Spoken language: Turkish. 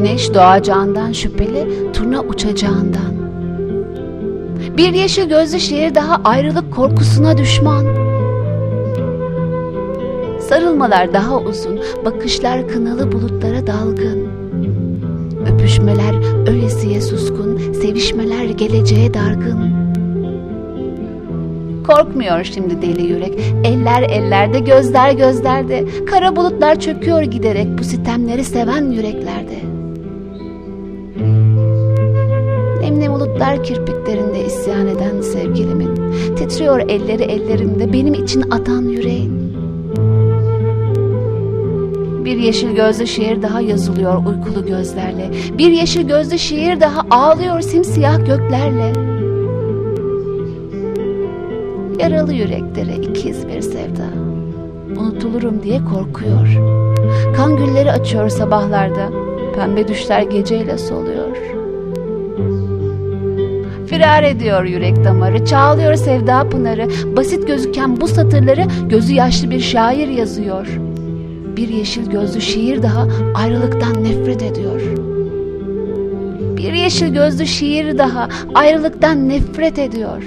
Güneş doğacağından şüpheli, turna uçacağından. Bir yeşil gözlü şehir daha ayrılık korkusuna düşman. Sarılmalar daha uzun, bakışlar kınalı bulutlara dalgın. Öpüşmeler öylesiye suskun, sevişmeler geleceğe dargın. Korkmuyor şimdi deli yürek, eller ellerde, gözler gözlerde. Kara bulutlar çöküyor giderek bu sitemleri seven yüreklerde. Bulutlar kirpiklerinde isyan eden sevgilimin. Titriyor elleri ellerinde benim için atan yüreğin. Bir yeşil gözlü şiir daha yazılıyor uykulu gözlerle. Bir yeşil gözlü şiir daha ağlıyor simsiyah göklerle. Yaralı yüreklere ikiz bir sevda. Unutulurum diye korkuyor. Kan gülleri açıyor sabahlarda. Pembe düşler geceyle soluyor. Firar ediyor yürek damarı, çağlıyor sevda pınarı. Basit gözüken bu satırları gözü yaşlı bir şair yazıyor. Bir yeşil gözlü şiir daha ayrılıktan nefret ediyor. Bir yeşil gözlü şiir daha ayrılıktan nefret ediyor.